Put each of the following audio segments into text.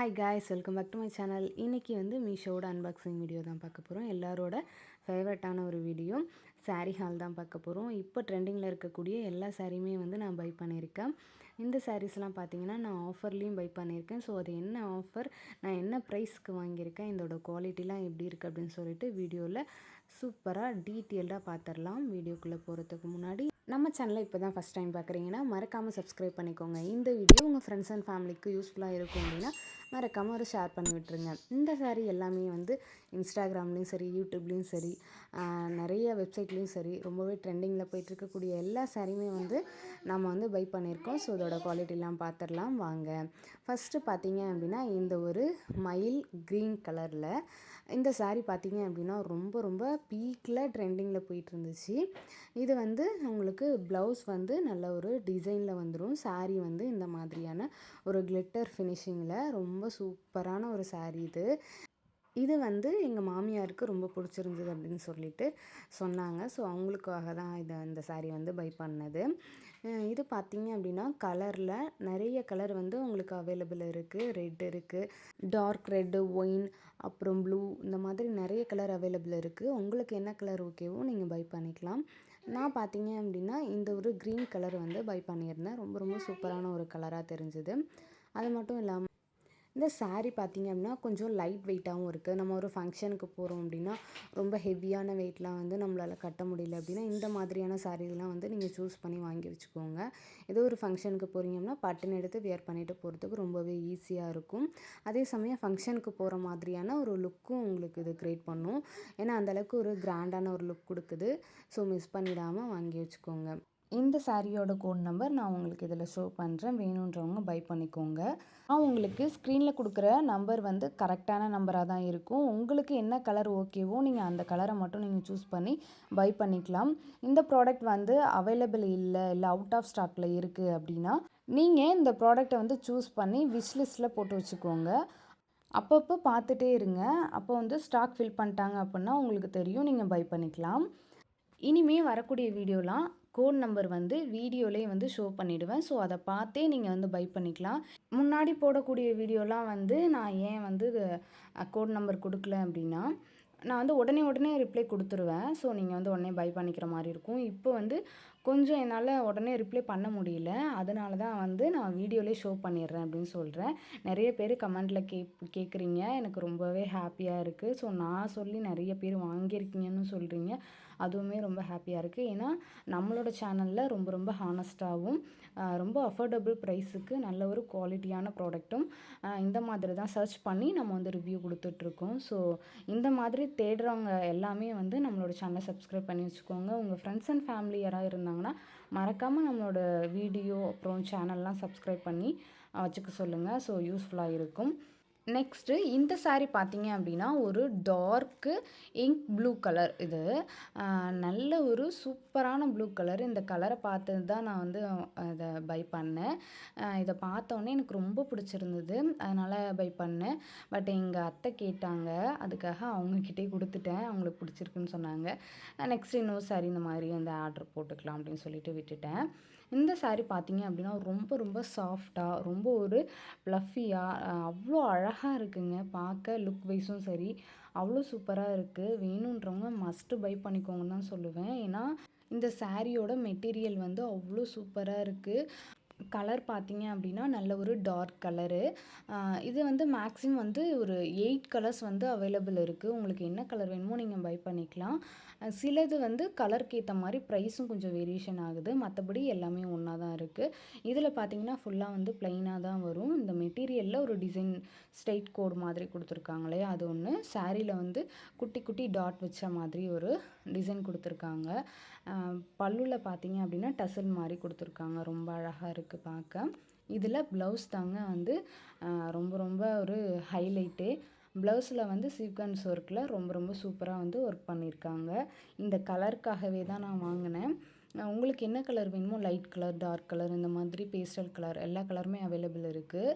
Hi guys welcome back to my channel இன்றைக்கி வந்து மீஷோவோட unboxing video தான் பார்க்க போகிறோம் எல்லாரோட ஃபேவரட்டான ஒரு வீடியோ saree ஹால் தான் பார்க்க போகிறோம் இப்போ ட்ரெண்டிங்கில் இருக்கக்கூடிய எல்லா சாரியுமே வந்து நான் பை பண்ணியிருக்கேன். இந்த சாரீஸ்லாம் பார்த்தீங்கன்னா நான் ஆஃபர்லேயும் பை பண்ணியிருக்கேன். ஸோ அது என்ன ஆஃபர் நான் என்ன ப்ரைஸ்க்கு வாங்கியிருக்கேன் இதோட குவாலிட்டிலாம் எப்படி இருக்குது அப்படின்னு சொல்லிட்டு வீடியோவில் சூப்பராக டீட்டெயில்டாக பார்த்துடலாம் வீடியோக்குள்ளே போகிறதுக்கு முன்னாடி. நம்ம சேனலை இப்போ தான் ஃபஸ்ட் டைம் பார்க்குறீங்கன்னா மறக்காமல் சப்ஸ்கிரைப் பண்ணிக்கோங்க. இந்த வீடியோ உங்கள் ஃப்ரெண்ட்ஸ் அண்ட் ஃபேமிலிக்கு யூஸ்ஃபுல்லாக இருக்கும் அப்படின்னா மறக்காமல் ஒரு ஷேர் பண்ணி விட்டுருங்க. இந்த saree எல்லாமே வந்து இன்ஸ்டாகிராம்லேயும் சரி யூடியூப்லேயும் சரி நிறைய வெப்சைட்லேயும் சரி ரொம்பவே ட்ரெண்டிங்கில் போயிட்டு இருக்கக்கூடிய எல்லா சாரியுமே வந்து நம்ம வந்து பை பண்ணியிருக்கோம். ஸோ இதோட குவாலிட்டிலாம் பார்த்துடலாம் வாங்க. ஃபஸ்ட்டு பார்த்தீங்க அப்படின்னா இந்த ஒரு மயில் க்ரீன் கலரில் இந்த சாரீ பார்த்தீங்க அப்படின்னா ரொம்ப ரொம்ப பீக்கில் ட்ரெண்டிங்கில் போயிட்டு இருந்துச்சு இது வந்து உங்களுக்கு ப்ளவுஸ் வந்து நல்ல ஒரு டிசைனில் வந்துடும் சாரீ வந்து இந்த மாதிரியான ஒரு கிளிட்டர் ஃபினிஷிங்கில் ரொம்ப சூப்பரான ஒரு சாரீ இது. இது வந்து எங்கள் மாமியாருக்கு ரொம்ப பிடிச்சிருந்தது அப்படின்னு சொல்லிட்டு சொன்னாங்க. ஸோ அவங்களுக்காக தான் இதை இந்த சாரீ வந்து பை பண்ணது. இது பார்த்தீங்க அப்படின்னா கலரில் நிறைய கலர் வந்து உங்களுக்கு அவைலபிள் இருக்குது ரெட் இருக்குது டார்க் ரெட்டு ஒயின் அப்புறம் ப்ளூ இந்த மாதிரி நிறைய கலர் அவைலபிள் இருக்குது உங்களுக்கு என்ன கலர் ஓகேவோ நீங்கள் பை பண்ணிக்கலாம். நான் பார்த்தீங்க அப்படின்னா இந்த ஒரு க்ரீன் கலர் வந்து பை பண்ணியிருந்தேன். ரொம்ப ரொம்ப சூப்பரான ஒரு கலராக தெரிஞ்சுது. அது மட்டும் இல்லாமல் இந்த சாரீ பார்த்திங்க அப்படின்னா கொஞ்சம் லைட் வெயிட்டாகவும் இருக்குது நம்ம ஒரு ஃபங்க்ஷனுக்கு போகிறோம் அப்படின்னா ரொம்ப ஹெவியான வெயிட்லாம் வந்து நம்மளால் கட்ட முடியல அப்படின்னா இந்த மாதிரியான சாரீலாம் வந்து நீங்கள் சூஸ் பண்ணி வாங்கி வச்சுக்கோங்க. ஏதோ ஒரு ஃபங்க்ஷனுக்கு போகறீங்கன்னா பட்டன் எடுத்து வியர் பண்ணிட்டு போகிறதுக்கு ரொம்பவே ஈஸியாக இருக்கும். அதே சமயம் ஃபங்க்ஷனுக்கு போகிற மாதிரியான ஒரு லுக்கும் உங்களுக்கு இது க்ரியேட் பண்ணும். ஏன்னா அந்தளவுக்கு ஒரு கிராண்டான ஒரு லுக் கொடுக்குது. ஸோ மிஸ் பண்ணிடாமல் வாங்கி வச்சுக்கோங்க. இந்த சாரியோட கோட் நம்பர் நான் உங்களுக்கு இதில் ஷோ பண்ணுறேன் வேணுன்றவங்க பை பண்ணிக்கோங்க. நான் உங்களுக்கு ஸ்க்ரீனில் கொடுக்குற நம்பர் வந்து கரெக்டான நம்பராக தான் இருக்கும். உங்களுக்கு என்ன கலர் ஓகேவோ நீங்கள் அந்த கலரை மட்டும் நீங்கள் சூஸ் பண்ணி பை பண்ணிக்கலாம். இந்த ப்ராடக்ட் வந்து அவைலபிள் இல்லை இல்லை அவுட் ஆஃப் ஸ்டாக்கில் இருக்குது அப்படின்னா நீங்கள் இந்த ப்ராடக்ட்டை வந்து சூஸ் பண்ணி விஷ் லிஸ்ட்டில் போட்டு வச்சுக்கோங்க. அப்பப்போ பார்த்துட்டே இருங்க. அப்போ வந்து ஸ்டாக் ஃபில் பண்ணிட்டாங்க அப்படின்னா உங்களுக்கு தெரியும். நீங்கள் பை பண்ணிக்கலாம். இனிமே வரக்கூடிய வீடியோலாம் கோட் நம்பர் வந்து வீடியோலேயே வந்து ஷோ பண்ணிவிடுவேன் ஸோ அதை பார்த்தே நீங்கள் வந்து பை பண்ணிக்கலாம். முன்னாடி போடக்கூடிய வீடியோலாம் வந்து நான் ஏன் வந்து கோட் நம்பர் கொடுக்கல அப்படின்னா நான் வந்து உடனே உடனே ரிப்ளை கொடுத்துருவேன். ஸோ நீங்கள் வந்து உடனே பை பண்ணிக்கிற மாதிரி இருக்கும். இப்போ வந்து கொஞ்சம் என்னால் உடனே ரிப்ளை பண்ண முடியல. அதனால தான் வந்து நான் வீடியோலேயே ஷோ பண்ணிடுறேன் அப்படின்னு சொல்கிறேன் நிறைய பேர் கமெண்ட்டில் கே கேட்குறீங்க எனக்கு ரொம்பவே ஹாப்பியாக இருக்குது ஸோ நான் சொல்லி நிறைய பேர் வாங்கியிருக்கீங்கன்னு சொல்கிறீங்க அதுவுமே ரொம்ப ஹாப்பியாக இருக்குது ஏன்னா நம்மளோட சேனலில் ரொம்ப ரொம்ப ஹானஸ்ட்டாகவும் ரொம்ப அஃபோர்டபுள் ப்ரைஸுக்கு நல்ல ஒரு குவாலிட்டியான ப்ராடக்ட்டும் இந்த மாதிரி தான் சர்ச் பண்ணி நம்ம வந்து ரிவ்யூ கொடுத்துட்ருக்கோம் ஸோ இந்த மாதிரி தேடுறவங்க எல்லாமே வந்து நம்மளோட சேனலை சப்ஸ்கிரைப் பண்ணி வச்சுக்கோங்க. உங்கள் ஃப்ரெண்ட்ஸ் அண்ட் ஃபேமிலி யாராவது இருந்தாங்கன்னா மறக்காமல் நம்மளோட வீடியோ அப்புறம் சேனல்லாம் சப்ஸ்கிரைப் பண்ணி வச்சுக்க சொல்லுங்கள் ஸோ யூஸ்ஃபுல்லாக இருக்கும். நெக்ஸ்ட்டு இந்த சாரீ பார்த்தீங்க அப்படின்னா ஒரு டார்க்கு இங்க் ப்ளூ கலர் இது. நல்ல ஒரு சூப்பரான ப்ளூ கலர் இந்த கலரை பார்த்தது தான் நான் வந்து அதை பை பண்ணேன். இதை பார்த்தோன்னே எனக்கு ரொம்ப பிடிச்சிருந்தது. அதனால் பை பண்ணேன். பட் எங்கள் அத்தை கேட்டாங்க. அதுக்காக அவங்கக்கிட்டே கொடுத்துட்டேன். அவங்களுக்கு பிடிச்சிருக்குன்னு சொன்னாங்க. நெக்ஸ்ட் இன்னொரு சாரீ இந்த மாதிரி வந்து ஆர்டர் போட்டுக்கலாம் அப்படின்னு சொல்லிட்டு விட்டுட்டேன். இந்த சாரீ பார்த்தீங்க அப்படின்னா ரொம்ப ரொம்ப சாஃப்டாக ரொம்ப ஒரு ப்ளஃபியாக அவ்வளோ அழகாக இருக்குங்க. பார்க்க லுக் வைஸும் சரி அவ்வளோ சூப்பராக இருக்குது வேணுன்றவங்க மஸ்ட்டு பை பண்ணிக்கோங்கன்னு தான் சொல்லுவேன். ஏன்னா இந்த சாரியோட மெட்டீரியல் வந்து அவ்வளோ சூப்பராக இருக்குது கலர் பார்த்தீங்க அப்படின்னா நல்ல ஒரு டார்க் கலரு இது வந்து மேக்ஸிமம் வந்து ஒரு எயிட் கலர்ஸ் வந்து அவைலபிள் இருக்குது உங்களுக்கு என்ன கலர் வேணுமோ நீங்கள் பை பண்ணிக்கலாம். சிலது வந்து கலருக்கு ஏற்ற மாதிரி ப்ரைஸும் கொஞ்சம் வேரியேஷன் ஆகுது. மற்றபடி எல்லாமே ஒன்றா தான் இருக்குது இதில் பார்த்தீங்கன்னா ஃபுல்லாக வந்து ப்ளைனாக தான் வரும். இந்த மெட்டீரியலில் ஒரு டிசைன் ஸ்ட்ரெயிட் கோட் மாதிரி கொடுத்துருக்காங்களே அது ஒன்று சாரியில் வந்து குட்டி குட்டி டாட் வச்ச மாதிரி ஒரு டிசைன் கொடுத்துருக்காங்க. பல்லுவில் பார்த்தீங்க அப்படின்னா டசல் மாதிரி கொடுத்துருக்காங்க. ரொம்ப அழகாக இருக்குது பார்க்க இதில் ப்ளவுஸ் தாங்க வந்து ரொம்ப ரொம்ப ஒரு ஹைலைட்டு ப்ளவுஸில் வந்து சீக்வன்ஸ் ஒர்க்கில் ரொம்ப ரொம்ப சூப்பராக வந்து ஒர்க் பண்ணியிருக்காங்க. இந்த கலருக்காகவே தான் நான் வாங்கினேன். உங்களுக்கு என்ன கலர் வேணுமோ லைட் கலர் டார்க் கலர் இந்த மாதிரி பேஸ்டல் கலர் எல்லா கலருமே அவைலபிள் இருக்குது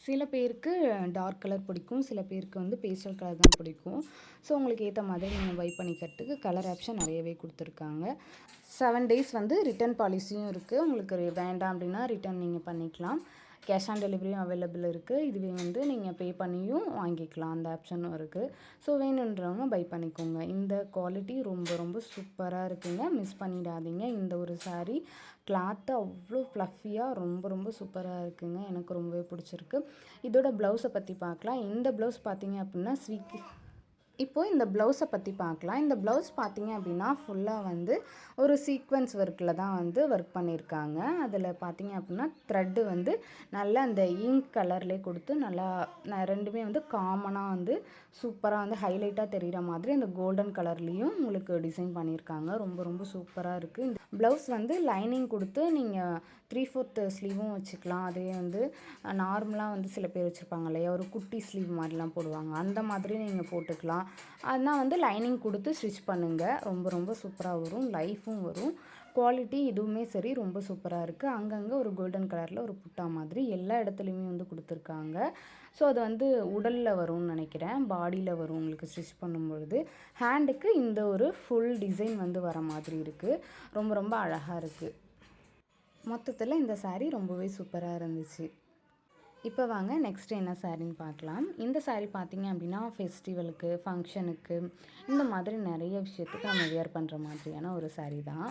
சில பேருக்கு டார்க் கலர் பிடிக்கும் சில பேருக்கு வந்து பேஸ்டல் கலர் தான் பிடிக்கும். ஸோ உங்களுக்கு ஏற்ற மாதிரி நீங்கள் பை பண்ணிக்கிறதுக்கு கலர் ஆப்ஷன் நிறையவே கொடுத்துருக்காங்க. செவன் டேஸ் வந்து ரிட்டர்ன் பாலிசியும் இருக்குது உங்களுக்கு வேண்டாம் அப்படின்னா ரிட்டர்ன் நீங்கள் பண்ணிக்கலாம். கேஷ் ஆன் டெலிவரியும் அவைலபிள் இருக்குது இதுவே வந்து நீங்கள் பே பண்ணியும் வாங்கிக்கலாம். அந்த ஆப்ஷனும் இருக்குது ஸோ வேணுன்றவங்க பை பண்ணிக்கோங்க. இந்த குவாலிட்டி ரொம்ப ரொம்ப சூப்பராக இருக்குங்க. மிஸ் பண்ணிடாதீங்க. இந்த ஒரு சாரீ கிளாத்து அவ்வளோ ஃப்ளஃபியாக ரொம்ப ரொம்ப சூப்பராக இருக்குங்க. எனக்கு ரொம்பவே பிடிச்சிருக்கு. இதோட ப்ளவுஸை பற்றி பார்க்கலாம் இந்த ப்ளவுஸ் பார்த்தீங்க அப்படின்னா ஸ்வீக்கி இப்போது இந்த ப்ளவுஸை பற்றி பார்க்கலாம். இந்த ப்ளவுஸ் பார்த்தீங்க அப்படின்னா ஃபுல்லாக வந்து ஒரு சீக்வன்ஸ் ஒர்க்கில் தான் வந்து ஒர்க் பண்ணியிருக்காங்க அதில் பார்த்தீங்க அப்படின்னா த்ரெட்டு வந்து நல்லா அந்த இங்க் கலர்லேயே கொடுத்து நல்லா ரெண்டுமே வந்து காமனாக வந்து சூப்பராக வந்து ஹைலைட்டாக தெரிகிற மாதிரி அந்த கோல்டன் கலர்லேயும் உங்களுக்கு டிசைன் பண்ணியிருக்காங்க ரொம்ப ரொம்ப சூப்பராக இருக்குது இந்த ப்ளவுஸ் வந்து லைனிங் கொடுத்து நீங்கள் த்ரீ ஃபோர்த் ஸ்லீவும் வச்சுக்கலாம். அதே வந்து நார்மலாக வந்து சில பேர் வச்சுருப்பாங்க இல்லையா? ஒரு குட்டி ஸ்லீவ் மாதிரிலாம் போடுவாங்க. அந்த மாதிரி நீங்கள் போட்டுக்கலாம். அதனால் வந்து லைனிங் கொடுத்து ஸ்டிச் பண்ணுங்கள் ரொம்ப ரொம்ப சூப்பராக வரும். லைஃபும் வரும். குவாலிட்டி இதுவுமே சரி ரொம்ப சூப்பராக இருக்குது அங்கங்கே ஒரு கோல்டன் கலரில் ஒரு புட்டா மாதிரி எல்லா இடத்துலையுமே வந்து கொடுத்துருக்காங்க. ஸோ அது வந்து உடலில் வரும்னு நினைக்கிறேன். பாடியில் வரும் உங்களுக்கு ஸ்டிச் பண்ணும்பொழுது ஹேண்டுக்கு இந்த ஒரு ஃபுல் டிசைன் வந்து வர மாதிரி இருக்குது ரொம்ப ரொம்ப அழகாக இருக்குது மொத்தத்தில் இந்த சாரீ ரொம்பவே சூப்பராக இருந்துச்சு. இப்போ வாங்க நெக்ஸ்ட் என்ன சாரின்னு பார்க்கலாம். இந்த சாரீ பார்த்தீங்க அப்படின்னா ஃபெஸ்டிவலுக்கு ஃபங்க்ஷனுக்கு இந்த மாதிரி நிறைய விஷயத்துக்கு நம்ம வியர் பண்ணுற மாதிரியான ஒரு சாரீ தான்.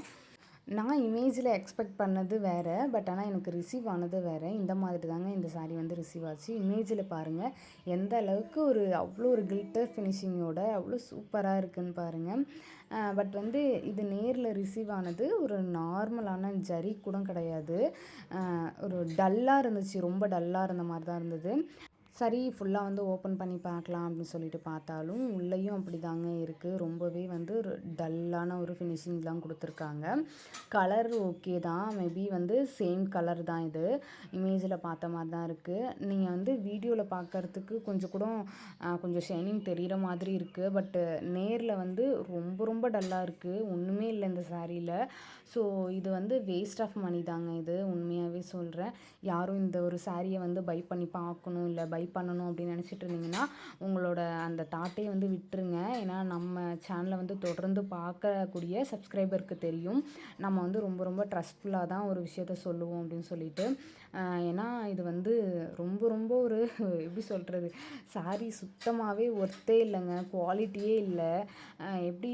நான் இமேஜில் எக்ஸ்பெக்ட் பண்ணது வேறு பட் ஆனால் எனக்கு ரிசீவ் ஆனது வேறு. இந்த மாதிரி தாங்க இந்த saree வந்து ரிசீவ் ஆச்சு. இமேஜில் பாருங்கள் எந்த அளவுக்கு ஒரு அவ்வளோ ஒரு கில்ட்டர் ஃபினிஷிங்கோட அவ்வளோ சூப்பராக இருக்குதுன்னு பாருங்கள் பட் வந்து இது நேரில் ரிசீவ் ஆனது ஒரு நார்மலான ஜரி கூட கிடையாது. ஒரு டல்லாக இருந்துச்சு ரொம்ப டல்லாக இருந்த மாதிரி தான் இருந்தது. சரி ஃபுல்லாக வந்து ஓப்பன் பண்ணி பார்க்கலாம் அப்படின்னு சொல்லிட்டு பார்த்தாலும் உள்ளேயும் அப்படி தாங்க இருக்குது ரொம்பவே வந்து ஒரு டல்லான ஒரு ஃபினிஷிங் தான் கொடுத்துருக்காங்க. கலர் ஓகே தான். மேபி வந்து சேம் கலர் தான் இது. இமேஜில் பார்த்த மாதிரி தான் இருக்குது நீங்கள் வந்து வீடியோவில் பார்க்கறதுக்கு கொஞ்சம் கூட கொஞ்சம் ஷைனிங் தெரிகிற மாதிரி இருக்குது பட்டு நேரில் வந்து ரொம்ப ரொம்ப டல்லாக இருக்குது ஒன்றுமே இல்லை இந்த சாரியில். ஸோ இது வந்து வேஸ்ட் ஆஃப் மணி தாங்க இது. உண்மையாகவே சொல்கிறேன் யாரும் இந்த ஒரு சாரியை வந்து பை பண்ணி பார்க்கணும் இல்லை பை பண்ணணும் அப்படின்னு நினச்சிட்டு இருந்தீங்கன்னா உங்களோட அந்த தாட்டே வந்து விட்டுருங்க. ஏன்னா நம்ம சேனலை வந்து தொடர்ந்து பார்க்கக்கூடிய சப்ஸ்கிரைபருக்கு தெரியும். நம்ம வந்து ரொம்ப ரொம்ப ட்ரஸ்ட்ஃபுல்லாக தான் ஒரு விஷயத்த சொல்லுவோம் அப்படின்னு சொல்லிட்டு ஏன்னா இது வந்து ரொம்ப ரொம்ப ஒரு எப்படி சொல்கிறது சாரி சுத்தமாகவே ஒர்த்தே இல்லைங்க. குவாலிட்டியே இல்லை. எப்படி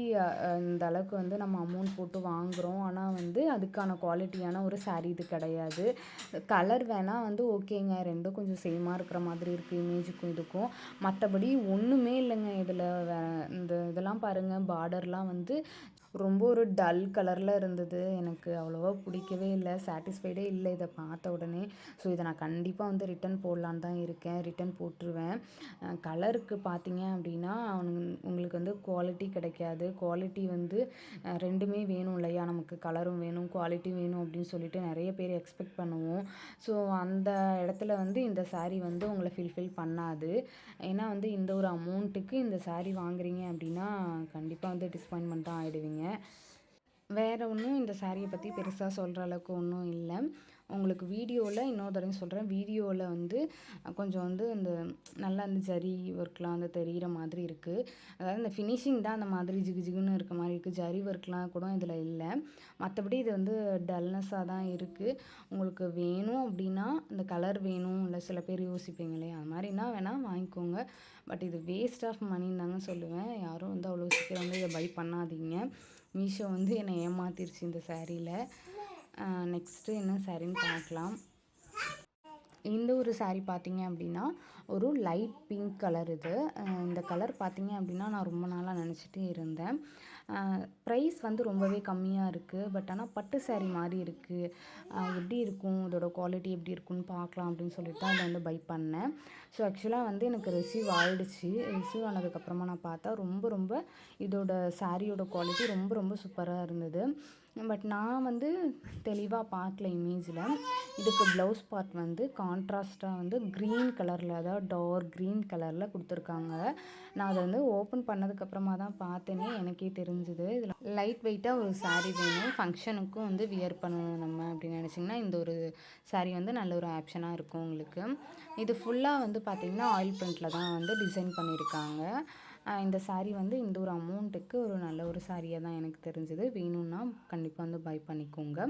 இந்த அளவுக்கு வந்து நம்ம அமௌண்ட் போட்டு வாங்குகிறோம் ஆனால் வந்து அதுக்கான குவாலிட்டியான ஒரு saree இது கிடையாது. கலர் வேணால் வந்து ஓகேங்க ரெண்டும் கொஞ்சம் சேமாக இருக்கிற மாதிரி இருக்குது இமேஜுக்கும் இதுக்கும். மற்றபடி ஒன்றுமே இல்லைங்க. இதில் இந்த இதெல்லாம் பாருங்கள் பார்டர்லாம் வந்து ரொம்ப ஒரு டல் கலரில் இருந்தது. எனக்கு அவ்வளோவா பிடிக்கவே இல்லை. சாட்டிஸ்ஃபைடே இல்லை இதை பார்த்த உடனே. ஸோ இதை நான் கண்டிப்பாக வந்து ரிட்டன் போடலான்னு தான் இருக்கேன். ரிட்டன் போட்டுருவேன். கலருக்கு பார்த்தீங்க அப்படின்னா அவனுங்க உங்களுக்கு வந்து குவாலிட்டி கிடைக்காது. குவாலிட்டி வந்து ரெண்டுமே வேணும் இல்லையா? நமக்கு கலரும் வேணும் குவாலிட்டி வேணும் அப்படின்னு சொல்லிட்டு நிறைய பேர் எக்ஸ்பெக்ட் பண்ணுவோம். ஸோ அந்த இடத்துல வந்து இந்த சாரீ வந்து உங்களை ஃபில்ஃபில் பண்ணாது. ஏன்னா வந்து இந்த ஒரு அமௌண்ட்டுக்கு இந்த சாரீ வாங்குறீங்க அப்படின்னா கண்டிப்பாக வந்து டிசப்பாயின்மெண்ட் தான் ஆகிடுவீங்க வேறு ஒன்றும் இந்த சாரியை பற்றி பெருசாக சொல்கிற அளவுக்கு ஒன்றும் இல்லை. உங்களுக்கு வீடியோவில் இன்னொரு தடவை சொல்கிறேன் வீடியோவில் வந்து கொஞ்சம் வந்து இந்த நல்லா அந்த ஜரி ஒர்க்லாம் வந்து தெரிகிற மாதிரி இருக்குது அதாவது இந்த ஃபினிஷிங் தான் அந்த மாதிரி ஜிகு ஜிகுன்னு இருக்க மாதிரி இருக்குது ஜரி ஒர்க்லாம் கூட இதில் இல்லை. மற்றபடி இது வந்து டல்னஸாக தான் இருக்குது உங்களுக்கு வேணும் அப்படின்னா இந்த கலர் வேணும் இல்லை சில பேர் யோசிப்பீங்க இல்லையா அது மாதிரினா வேணால் வாங்கிக்கோங்க. பட் இது வேஸ்ட் ஆஃப் மணின்னு தாங்க சொல்லுவேன். யாரும் வந்து அவ்வளோ சீக்கிரம் வந்து இதை பை பண்ணாதீங்க. மீஷோ வந்து என்னை ஏமாத்திருச்சு இந்த சாரியில் நெக்ஸ்ட்டு என்ன சாரின்னு பார்க்கலாம். இந்த ஒரு saree பார்த்தீங்க அப்படின்னா ஒரு லைட் பிங்க் கலர் இது. இந்த கலர் பார்த்தீங்க அப்படின்னா நான் ரொம்ப நாளாக நினச்சிட்டே இருந்தேன். ப்ரைஸ் வந்து ரொம்பவே கம்மியாக இருக்குது பட் ஆனால் பட்டு சேரீ மாதிரி இருக்குது எப்படி இருக்கும்? இதோட குவாலிட்டி எப்படி இருக்குன்னு பார்க்கலாம் அப்படின்னு சொல்லிட்டு தான் அதை வந்து பை பண்ணேன். ஸோ ஆக்சுவலாக வந்து எனக்கு ரிசீவ் ஆகிடுச்சு ரிசீவ் ஆனதுக்கப்புறமா நான் பார்த்தா ரொம்ப ரொம்ப இதோட சாரியோட குவாலிட்டி ரொம்ப ரொம்ப சூப்பராக இருந்தது. பட் நான் வந்து தெளிவாக பார்க்கல இமேஜில் இதுக்கு ப்ளவுஸ் பார்ட் வந்து கான்ட்ராஸ்ட்டாக வந்து க்ரீன் கலரில் அதாவது டார்க் க்ரீன் கலரில் கொடுத்துருக்காங்க. நான் அதை வந்து ஓப்பன் பண்ணதுக்கப்புறமா தான் பார்த்தேனே எனக்கே தெரிஞ்சுது. இதில் லைட் வெயிட்டாக ஒரு சாரீ வேணும். ஃபங்க்ஷனுக்கும் வந்து வியர் பண்ணணும் நம்ம அப்படின்னு நினச்சிங்கன்னா இந்த ஒரு சாரீ வந்து நல்ல ஒரு ஆப்ஷனாக இருக்கும் உங்களுக்கு. இது ஃபுல்லாக வந்து பார்த்திங்கன்னா ஆயில் பெயிண்டில் தான் வந்து டிசைன் பண்ணியிருக்காங்க. இந்த சாரீ வந்து இந்த ஒரு அமௌண்ட்டுக்கு ஒரு நல்ல ஒரு சாரியாக தான் எனக்கு தெரிஞ்சது. வேணும்னா கண்டிப்பாக வந்து பை பண்ணிக்கோங்க.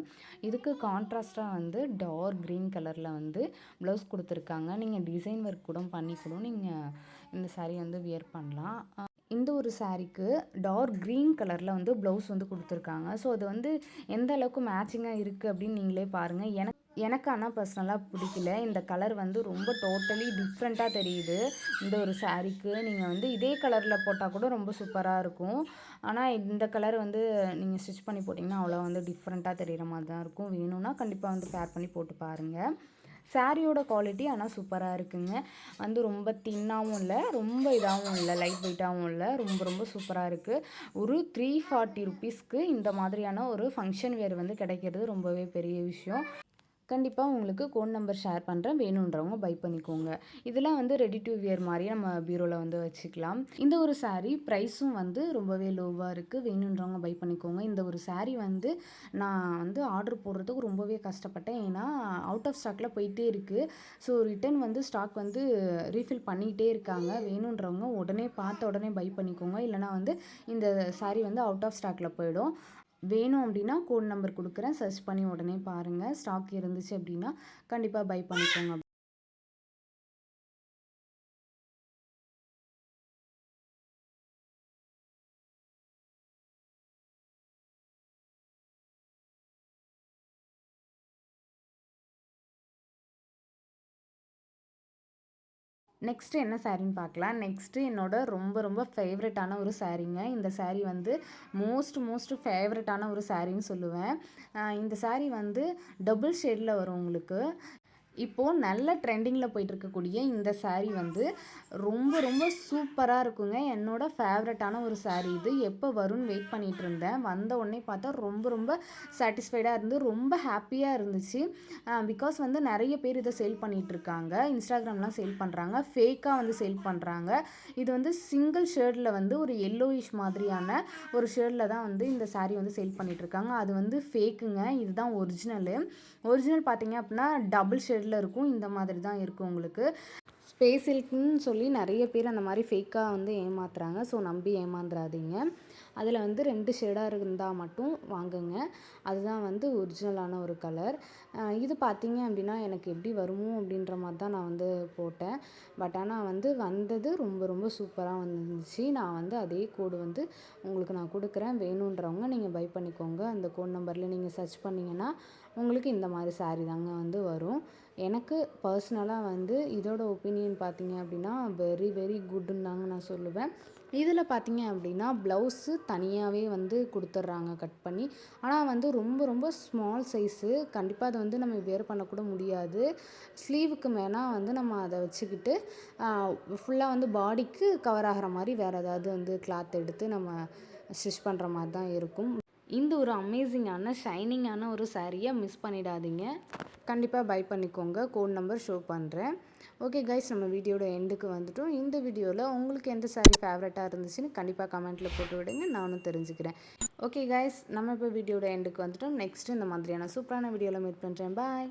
இதுக்கு கான்ட்ராஸ்ட்டாக வந்து டார்க் க்ரீன் கலரில் வந்து ப்ளவுஸ் கொடுத்துருக்காங்க. நீங்கள் டிசைன் ஒர்க் கூட பண்ணி கூட நீங்கள் இந்த சாரீ வந்து வியர் பண்ணலாம். இந்த ஒரு சாரீக்கு டார்க் க்ரீன் கலரில் வந்து ப்ளவுஸ் வந்து கொடுத்துருக்காங்க. ஸோ அது வந்து எந்த அளவுக்கு மேட்சிங்காக இருக்குது அப்படின்னு நீங்களே பாருங்கள் எனக்கு எனக்கு ஆனால் பர்சனலாக பிடிக்கல. இந்த கலர் வந்து ரொம்ப டோட்டலி டிஃப்ரெண்ட்டாக தெரியுது. இந்த ஒரு சாரீக்கு நீங்கள் வந்து இதே கலரில் போட்டால் கூட ரொம்ப சூப்பராக இருக்கும். ஆனால் இந்த கலர் வந்து நீங்கள் ஸ்டிச் பண்ணி போட்டிங்கன்னா அவ்வளோ வந்து டிஃப்ரெண்ட்டாக தெரிகிற மாதிரி தான் இருக்கும். வேணும்னா கண்டிப்பாக வந்து பேர் பண்ணி போட்டு பாருங்கள் சாரியோட குவாலிட்டி ஆனால் சூப்பராக இருக்குங்க. வந்து ரொம்ப தின்னாகவும் இல்லை ரொம்ப இதாகவும் இல்லை லைட் வெயிட்டாகவும் இல்லை ரொம்ப ரொம்ப சூப்பராக இருக்குது ஒரு த்ரீ ஃபார்ட்டி ருபீஸ்க்கு இந்த மாதிரியான ஒரு ஃபங்க்ஷன் வேர் வந்து கிடைக்கிறது ரொம்பவே பெரிய விஷயம். கண்டிப்பாக உங்களுக்கு கோட் நம்பர் ஷேர் பண்ணுறேன் வேணுன்றவங்க பை பண்ணிக்கோங்க. இதெல்லாம் வந்து ரெடி டு வியர் மாதிரி நம்ம பீரோவில் வந்து வச்சுக்கலாம். இந்த ஒரு சாரீ ப்ரைஸும் வந்து ரொம்பவே லோவாக இருக்குது வேணுன்றவங்க பை பண்ணிக்கோங்க. இந்த ஒரு சாரீ வந்து நான் வந்து ஆர்டர் போடுறதுக்கு ரொம்பவே கஷ்டப்பட்டேன். ஏன்னா அவுட் ஆஃப் ஸ்டாக்கில் போயிட்டே இருக்குது ஸோ ரிட்டன் வந்து ஸ்டாக் வந்து ரீஃபில் பண்ணிகிட்டே இருக்காங்க. வேணுன்றவங்க உடனே பார்த்த உடனே பை பண்ணிக்கோங்க. இல்லைனா வந்து இந்த சாரீ வந்து அவுட் ஆஃப் ஸ்டாக்கில் போயிடும். வேணும் அப்படின்னா கோட் நம்பர் கொடுக்குறேன். சர்ச் பண்ணி உடனே பாருங்கள் ஸ்டாக் இருந்துச்சு அப்படின்னா கண்டிப்பாக பை பண்ணிக்கோங்க. நெக்ஸ்ட்டு என்ன சாரின்னு பார்க்கலாம். நெக்ஸ்ட்டு என்னோட ரொம்ப ரொம்ப ஃபேவரட்டான ஒரு சாரீங்க இந்த சாரீ வந்து மோஸ்ட் மோஸ்ட் ஃபேவரட்டான ஒரு சாரின்னு சொல்லுவேன். இந்த சாரீ வந்து டபுள் ஷேடில் வரும் உங்களுக்கு. இப்போது நல்ல ட்ரெண்டிங்கில் போயிட்டு இருக்கக்கூடிய இந்த சாரீ வந்து ரொம்ப ரொம்ப சூப்பராக இருக்குங்க. என்னோட ஃபேவரட்டான ஒரு சாரீ இது. எப்போ வரும்னு வெயிட் பண்ணிகிட்டு இருந்தேன். வந்த உடனே பார்த்தா ரொம்ப ரொம்ப சாட்டிஸ்ஃபைடாக இருந்து ரொம்ப ஹாப்பியாக இருந்துச்சு. பிகாஸ் வந்து நிறைய பேர் இதை சேல் பண்ணிகிட்டு இருக்காங்க இன்ஸ்டாகிராம்லாம் சேல் பண்ணுறாங்க ஃபேக்காக வந்து சேல் பண்ணுறாங்க இது வந்து சிங்கிள் ஷேர்டில் வந்து ஒரு எல்லோயிஷ் மாதிரியான ஒரு ஷேர்டில் தான் வந்து இந்த சாரீ வந்து சேல் பண்ணிகிட்ருக்காங்க அது வந்து ஃபேக்குங்க இதுதான் ஒரிஜினலு ஒரிஜினல் பார்த்தீங்க அப்படின்னா டபுள் ஷேடில் ஷேடில் இருக்கும். இந்த மாதிரி தான் இருக்கும் உங்களுக்கு. ஸ்பேஸ் சில்க்னு சொல்லி நிறைய பேர் அந்த மாதிரி ஃபேக்காக வந்து ஏமாத்துறாங்க. ஸோ நம்பி ஏமாந்துடாதீங்க அதில் வந்து ரெண்டு ஷேடாக இருந்தால் மட்டும் வாங்குங்க. அதுதான் வந்து ஒரிஜினலான ஒரு கலர் இது பார்த்தீங்க அப்படின்னா எனக்கு எப்படி வருமோ அப்படின்ற மாதிரி தான் நான் வந்து போட்டேன். பட் ஆனால் வந்து வந்தது ரொம்ப ரொம்ப சூப்பராக வந்துருந்துச்சு. நான் வந்து அதே கோடு வந்து உங்களுக்கு நான் கொடுக்குறேன். வேணுன்றவங்க நீங்கள் பை பண்ணிக்கோங்க. அந்த கோட் நம்பரில் நீங்கள் சர்ச் பண்ணிங்கன்னா உங்களுக்கு இந்த மாதிரி சாரீ தாங்க வந்து வரும். எனக்கு பர்சனலாக வந்து இதோட ஒப்பீனியன் பார்த்தீங்க அப்படின்னா வெரி வெரி குட்டுன்னு தாங்க நான் சொல்லுவேன். இதில் பார்த்தீங்க அப்படின்னா ப்ளவுஸு தனியாகவே வந்து கொடுத்துட்றாங்க கட் பண்ணி. ஆனால் வந்து ரொம்ப ரொம்ப ஸ்மால் சைஸு கண்டிப்பாக அதை வந்து நம்ம வேர் பண்ணக்கூட முடியாது. ஸ்லீவுக்கு மேலே வந்து நம்ம அதை வச்சுக்கிட்டு ஃபுல்லாக வந்து பாடிக்கு கவர் ஆகிற மாதிரி வேறு ஏதாவது வந்து கிளாத் எடுத்து நம்ம ஸ்டிச் பண்ணுற மாதிரி தான் இருக்கும். இந்த ஒரு அமேசிங்கான ஷைனிங்கான ஒரு சாரியை மிஸ் பண்ணிடாதீங்க. கண்டிப்பாக பை பண்ணிக்கோங்க. கோட் நம்பர் ஷோ பண்ணுறேன் ஓகே கைஸ் நம்ம வீடியோட எண்டுக்கு வந்துட்டோம். இந்த வீடியோவில் உங்களுக்கு எந்த சாரீ ஃபேவரட்டாக இருந்துச்சுன்னு கண்டிப்பாக கமெண்ட்டில் போட்டு விடுங்க. நானும் தெரிஞ்சுக்கிறேன். ஓகே கைஸ் நம்ம இப்போ வீடியோட எண்டுக்கு வந்துட்டோம். நெக்ஸ்ட்டு இந்த மாதிரியான சூப்பரான வீடியோவில் மீட் பண்ணுறேன் பாய்